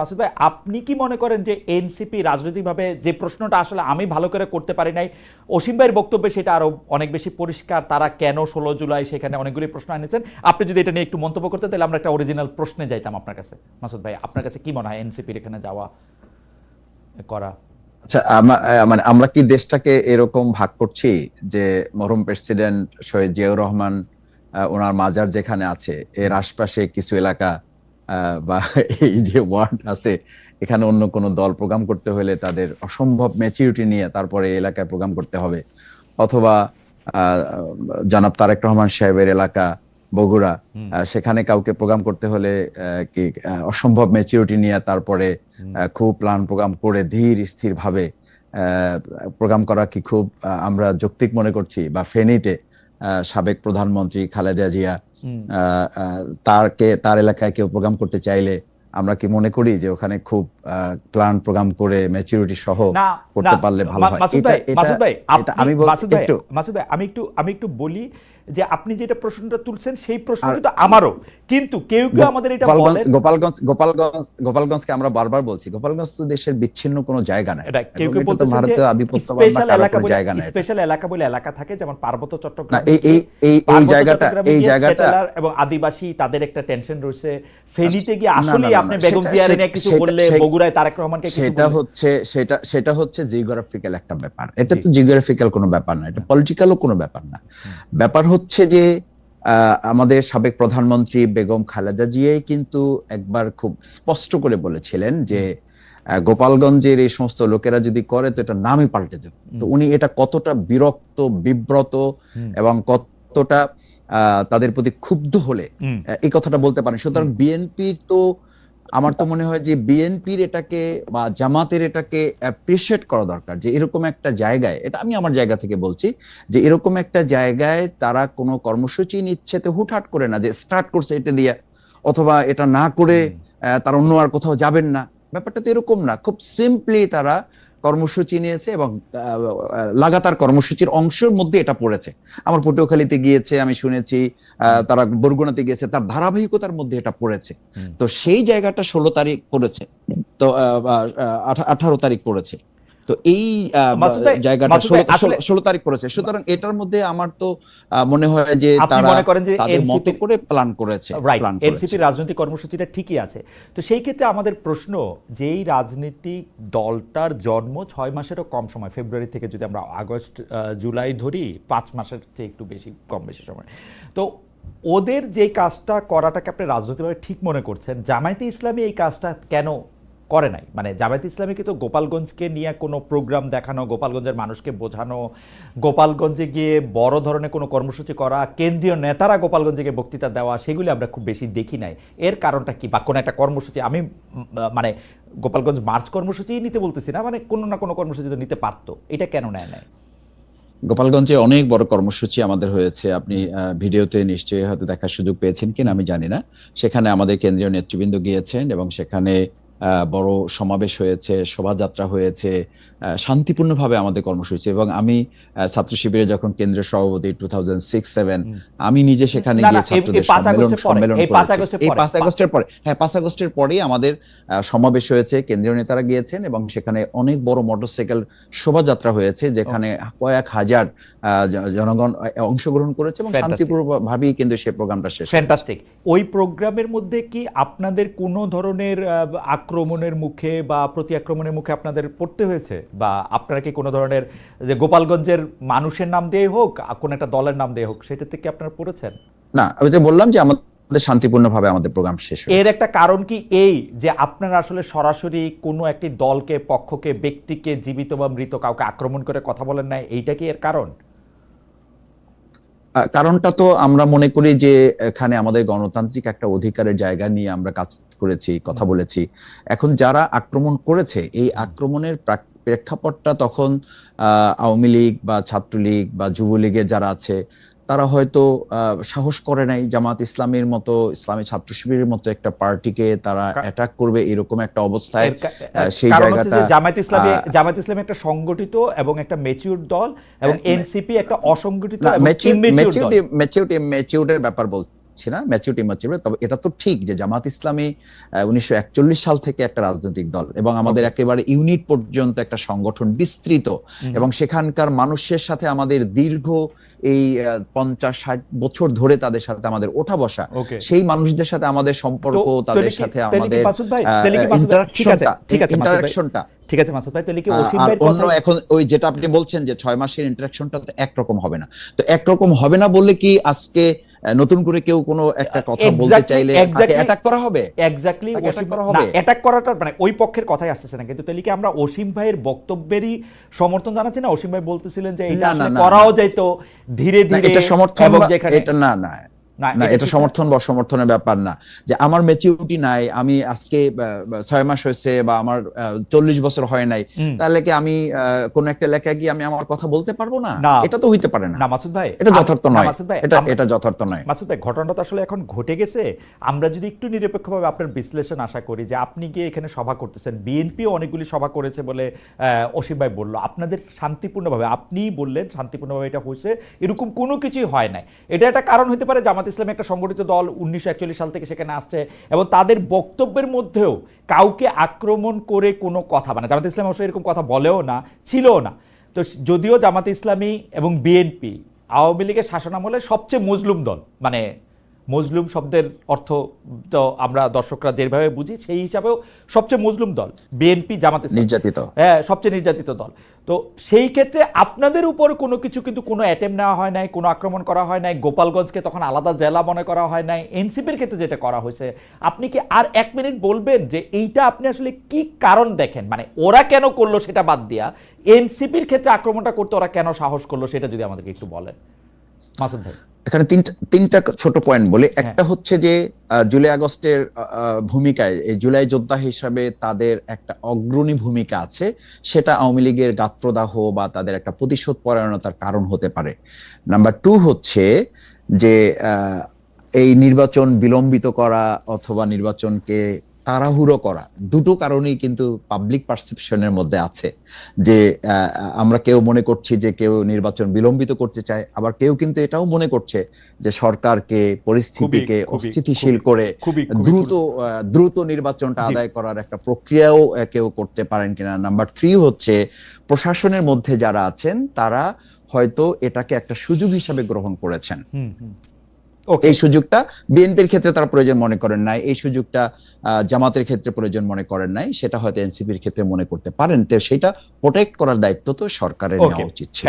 মাসুদ ভাই, আপনি কি মনে করেন যে এনসিপি রাজনৈতিকভাবে যে প্রশ্নটা আসলে আমি ভালো করে করতে পারি নাই, অসীম ভাইয়ের বক্তব্যে সেটা আরও অনেক বেশি পরিষ্কার, তারা কেন ষোলো জুলাই সেখানে অনেকগুলি প্রশ্ন এনেছেন? আপনি যদি এটা নিয়ে একটু মন্তব্য করতেন, তাহলে আমরা একটা অরিজিনাল প্রশ্নে যাইতাম আপনার কাছে। মাসুদ ভাই, আপনার কাছে কি মনে হয় এনসিপির এখানে যাওয়া, করা? আচ্ছা মানে আমরা কি দেশটাকে এরকম ভাগ করছি যে মরহুম প্রেসিডেন্ট শহীদ জিয়াউর রহমান ওনার মাজার যেখানে আছে, এর আশপাশে কিছু এলাকা বা এই যে ওয়ার্ড আছে এখানে অন্য কোনো দল প্রোগ্রাম করতে হলে তাদের অসম্ভব ম্যাচিউরিটি নিয়ে তারপরে এলাকায় প্রোগ্রাম করতে হবে। অথবা জনাব তারেক রহমান সাহেবের এলাকা বগুড়া সেখানে কাউকে প্রোগ্রাম করতে হলে কি অসম্ভব ম্যাচিউরিটি নিয়ে তারপরে খুব প্ল্যান প্রোগ্রাম করে ধীর স্থির ভাবে প্রোগ্রাম করা কি খুব আমরা যৌক্তিক মনে করছি বা ফেনীতে সাবেক প্রধানমন্ত্রী খালেদা জিয়া তারকে তার এলাকায় কেউ প্রোগ্রাম করতে চাইলে আমরা কি মনে করি যে ওখানে খুব প্ল্যান প্রোগ্রাম করে ম্যাচুরিটি সহ করতে পারলে ভালো হয়? এটা আমি একটু। মাসুদ ভাই আমি একটু আমি একটু বলি যে আপনি যেটা প্রশ্নটা তুলছেন সেই প্রশ্ন কিন্তু আমারও। কিন্তু কেউ কেউ আমাদের এটা গোপালগঞ্জ গোপালগঞ্জ গোপালগঞ্জ গোপালগঞ্জকে আমরা বারবার বলছি গোপালগঞ্জ তো দেশের বিচ্ছিন্ন কোনো জায়গা এটা কেউ কেউ এটা তো বলতেছেন ভারতীয় যে আধিপত্যবাদ বা স্পেশাল এলাকা কোনো বলে জায়গা নাই। স্পেশাল এলাকা বলে এলাকা থাকে যেমন পার্বত্য না চট্টগ্রাম এই এই এই এই জায়গাটা এই জায়গাটা এবং আদিবাসী তাদের একটা টেনশন রয়েছে। ফেনীতে গিয়ে না, না, আসলে আপনি বেগম জিয়ারে নিয়ে কিছু বললে বগুড়ায় তারেক রহমানকে কিছু সেটা হচ্ছে সেটা সেটা হচ্ছে জিওগ্রাফিক্যাল একটা ব্যাপার। এটা তো জিওগ্রাফিক্যাল কোনো ব্যাপার না এটা পলিটিক্যালও কোনো ব্যাপার না। ব্যাপার হচ্ছে যে আমাদের সাবেক প্রধানমন্ত্রী বেগম খালেদা জিয়াই কিন্তু একবার খুব স্পষ্ট করে বলেছিলেন যে গোপালগঞ্জের এই সমস্ত লোকেরা যদি করে তো এটা নামই পাল্টে দেবে। তো উনি এটা কতটা বিরক্ত বিব্রত এবং কতটা আহ, তাদের প্রতি ক্ষুব্ধ হলে এই কথাটা বলতে পারেন। সুতরাং বিএনপির তো আমার তো মনে হয় যে বিএনপির এটাকে বা জামাতের এটাকে অ্যাপ্রিসিয়েট করা দরকার যে এরকম একটা জায়গায় এটা আমি আমার জায়গা থেকে বলছি যে এরকম একটা জায়গায় তারা কোনো কর্মসূচি নিচ্ছে তো হুটহাট করে না যে স্টার্ট করছে এটা দিয়ে অথবা এটা না করে তার তারা অন্য আর কোথাও যাবেন না। ব্যাপারটা তো এরকম না খুব সিম্পলি তারা কর্মসূচি নিয়েছে এবং লাগাতার কর্মসূচির অংশের মধ্যে এটা পড়েছে। আমার পটুয়াখালীতে গিয়েছে আমি শুনেছি আহ, তারা বরগুনাতে গিয়েছে তার ধারাবাহিকতার মধ্যে এটা পড়েছে। তো সেই জায়গাটা ষোলো তারিখ পড়েছে তো আঠারো তারিখ পড়েছে। তো এই জায়গাটা ষোলো- তারিখ পড়েছে। সুতরাং এটার মধ্যে আমার তো মনে হয় যে তারা তাদের মতো করে প্ল্যান করেছে এনসিপি রাজনৈতিক কর্মসূচিটা ঠিকই আছে। তো সেই ক্ষেত্রে আমাদের প্রশ্ন যেই রাজনীতিক দলটার জন্ম ছয় মাসেরও কম সময় ফেব্রুয়ারি থেকে যদি আমরা আগস্ট জুলাই ধরি পাঁচ মাসের চেয়ে একটু বেশি কম বেশি সময়। তো ওদের যে কাজটা করাটাকে আপনি রাজনৈতিকভাবে ঠিক মনে করছেন জামায়াতে ইসলামী এই কাজটা কেন করে নাই। মানে জামায়াত ইসলামী কিন্তু গোপালগঞ্জকে নিয়ে কোনো প্রোগ্রাম দেখানো, গোপালগঞ্জের মানুষকে বোঝানো, গোপালগঞ্জে গিয়ে বড় ধরনের কোনো কর্মসূচি করা, কেন্দ্রীয় নেতারা গোপালগঞ্জে গিয়ে বক্তৃতা দেওয়া, সেগুলি আমরা খুব বেশি দেখি নাই। এর কারণটা কি? বা কোনো একটা কর্মসূচি, আমি মানে গোপালগঞ্জ মার্চ কর্মসূচি নিতে বলতেছি না মানে কোনো না কোনো কর্মসূচি তো নিতে পারতো। এটা কেন নেয় নাই? গোপালগঞ্জে অনেক বড় কর্মসূচি আমাদের হয়েছে। আপনি ভিডিওতে নিশ্চয়ই হয়তো দেখার সুযোগ পেয়েছেন কিনা, আমি জানি না। সেখানে আমাদের কেন্দ্রীয় নেতৃবৃন্দ গিয়েছেন এবং সেখানে বড় সমাবেশ হয়েছে শোভাযাত্রা হয়েছে শান্তিপূর্ণভাবে আমাদের কর্মসূচি। এবং আমি ছাত্র শিবিরে যখন কেন্দ্রীয় সভাপতি টু থাউজেন্ড সিক্স সেভেন আমি নিজে সেখানে গিয়ে ছাত্রদের সম্মেলন সম্মেলন এই পাঁচ আগস্টের পরে, হ্যাঁ পাঁচ আগস্টের পরেই আমাদের সমাবেশ হয়েছে কেন্দ্রীয় নেতারা গিয়েছেন এবং সেখানে অনেক বড় মোটরসাইকেল শোভাযাত্রা হয়েছে যেখানে কয়েক হাজার আহ, জনগণ অংশগ্রহণ করেছে এবং. শান্তিপূর্ণভাবেই কিন্তু সেই প্রোগ্রামটা শেষ ফ্যান্টাস্টিক ওই প্রোগ্রামের মধ্যে কি আপনাদের কোনো ধরনের আহ, আক্রমণের মুখে বা প্রতি আক্রমণের মুখে আপনাদের পড়তে হয়েছে? বা আপনারা কি কোনো ধরনের যে গোপালগঞ্জের মানুষের নাম দিয়ে হোক কোনো একটা দলের নাম দিয়ে হোক সেটা থেকে আপনারা পড়েছেন? না আমি তো বললাম যে আমাদের শান্তিপূর্ণভাবে আমাদের প্রোগ্রাম শেষ এর একটা কারণ কি এই যে আপনারা আসলে সরাসরি কোনো একটি দলকে পক্ষকে ব্যক্তিকে জীবিত বা মৃত কাউকে আক্রমণ করে কথা বলেন না এইটা কি এর কারণ? কারণটা তো আমরা মনে করি যে এখানে আমাদের গণতান্ত্রিক একটা অধিকারের জায়গা নিয়ে আমরা কাজ করেছি, কথা বলেছি। এখন যারা আক্রমণ করেছে, এই আক্রমণের প্রাক- প্রেক্ষাপটটা তখন আওয়ামী লীগ বা ছাত্রলীগ বা যুবলীগের যারা আছে তারা হয়তো সাহস করে নাই জামাত ইসলামের মতো ইসলামী ছাত্র শিবিরের মতো একটা পার্টিকে তারা অ্যাটাক করবে এরকম একটা অবস্থায় সেই জায়গাটা জামায়াত ইসলামী জামাত জামায়াত ইসলামী একটা সংগঠিত এবং একটা ম্যাচিউর দল এবং এনসিপি একটা অসংগঠিত ম্যাচিউর ম্যাচিউর ম্যাচিউরিটির ব্যাপার বল পাচ্ছি না ম্যাচুরিটি ম্যাচুরিটি তবে এটা তো ঠিক যে জামাত ইসলামী উনিশশো একচল্লিশ সাল থেকে একটা রাজনৈতিক দল এবং আমাদের একেবারে ইউনিট পর্যন্ত একটা সংগঠন বিস্তৃত এবং সেখানকার মানুষের সাথে আমাদের দীর্ঘ এই পঞ্চাশ ষাট বছর ধরে তাদের সাথে আমাদের ওঠা বসা। সেই মানুষদের সাথে আমাদের সম্পর্ক তাদের সাথে আমাদের ইন্টারাকশনটা ঠিক আছে মাসুদ ভাই। ইন্টারাকশনটা ঠিক আছে মাসুদ ভাই তাহলে কি ভাইয়ের অন্য এখন ওই যেটা আপনি বলছেন যে ছয় মাসের ইন্টারাকশনটা তো একরকম হবে না। তো একরকম হবে না বললে কি আজকে নতুন করে কেউ কোনো একটা কথা বলতে চাইলে. অ্যাটাক করা হবে এক্স্যাক্টলি অ্যাটাক করা হবে? অ্যাটাক করাটা মানে ওই পক্ষের কথাই আসতেছে না কিন্তু তাহলে কি আমরা অসীম ভাইয়ের বক্তব্যেরই সমর্থন জানাচ্ছি না অসীম ভাই বলতেছিলেন যে এটা করাও। যাইতো ধীরে ধীরে এটা সমর্থন এটা না না না, এটা। সমর্থন বা সমর্থনের ব্যাপার না। যে আমার ম্যাচিউরিটি নাই আমি আজকে ছয় মাস হয়েছে বা আমার চল্লিশ বছর হয় নাই তাহলে কি আমি কোন একটা এলাকায় গিয়ে আমি আমার কথা বলতে পারব না। এটা তো হইতে পারে না। না মাসুদ ভাই এটা যথার্থ নয়। মাসুদ ভাই এটা এটা যথার্থ নয়। মাসুদ ভাই ঘটনাটা আসলে এখন ঘটে গেছে। আমরা যদি একটু নিরপেক্ষভাবে আপনার বিশ্লেষণ আশা করি যে আপনি গিয়ে এখানে সভা করতেছেন বিএনপিও অনেকগুলি সভা করেছে বলে আহ, অসীম ভাই বলল। আপনাদের শান্তিপূর্ণভাবে আপনিই বললেন শান্তিপূর্ণভাবে এটা হয়েছে এরকম কোনো কিছুই হয় নাই। এটা একটা কারণ হতে পারে জামাত ইসলাম একটা সংগঠিত দল উনিশশো একচল্লিশ সাল থেকে সেখানে আসছে এবং তাদের বক্তব্যের মধ্যেও কাউকে আক্রমণ করে কোনো কথা মানে জামাত ইসলাম অবশ্যই এরকম কথা বলেও না, ছিলও না। তো যদিও জামাত ইসলামী এবং বিএনপি আওয়ামী লীগের শাসনামলে সবচেয়ে মজলুম দল মানে মজলুম শব্দের অর্থ তো আমরা দর্শকরা যেভাবে বুঝি সেই হিসাবেও সবচেয়ে মজলুম দল বিএনপি জামাতে নির্যাতিত। হ্যাঁ সবচেয়ে নির্যাতিত দল। তো সেই ক্ষেত্রে আপনাদের উপর কোনো কিছু কিন্তু কোনো অ্যাটেম্প নেওয়া হয় নাই কোনো আক্রমণ করা হয় নাই গোপালগঞ্জকে তখন আলাদা জেলা মনে করা হয় নাই এনসিপির ক্ষেত্রে যেটা করা হয়েছে আপনি কি আর এক মিনিট বলবেন যে এইটা আপনি আসলে কি কারণ দেখেন? মানে ওরা কেন করল সেটা বাদ দিয়া এনসিপির ক্ষেত্রে আক্রমণটা করতে ওরা কেন সাহস করল সেটা যদি আমাদেরকে একটু বলেন। মাসুদ ভাই। এখানে তিনটা তিনটা ছোট পয়েন্ট বলি। হ্যাঁ। একটা হচ্ছে যে জুলাই আগস্টের ভূমিকায় এই জুলাই যোদ্ধা হিসাবে তাদের একটা অগ্রণী ভূমিকা আছে। সেটা আওয়ামী লীগের গাত্রদাহ বা তাদের একটা প্রতিশোধ পরায়ণতার কারণ হতে পারে। নাম্বার টু হচ্ছে যে এই নির্বাচন বিলম্বিত করা অথবা নির্বাচনকে তাড়াহুড়ো করা। দুটো কারণেই কিন্তু পাবলিক পারসেপশনের মধ্যে আছে যে আমরা কেউ মনে করছি যে কেউ নির্বাচন বিলম্বিত করতে চায় আবার কেউ কিন্তু এটাও মনে করছে যে সরকারকে পরিস্থিতিকে অস্থিতিশীল করে দ্রুত দ্রুত নির্বাচনটা আদায় করার একটা প্রক্রিয়াও কেউ করতে পারেন কিনা। নাম্বার থ্রি হচ্ছে প্রশাসনের মধ্যে যারা আছেন তারা হয়তো এটাকে একটা সুযোগ হিসাবে গ্রহণ করেছেন। এই সুযোগটা বিএনপির ক্ষেত্রে তারা প্রয়োজন মনে করেন নাই এই সুযোগটা আহ, জামাতের ক্ষেত্রে প্রয়োজন মনে করেন নাই সেটা হয়তো এনসিপির ক্ষেত্রে মনে করতে পারেন তো সেটা প্রোটেক্ট করার দায়িত্ব তো সরকারের নেওয়া উচিত ছিল।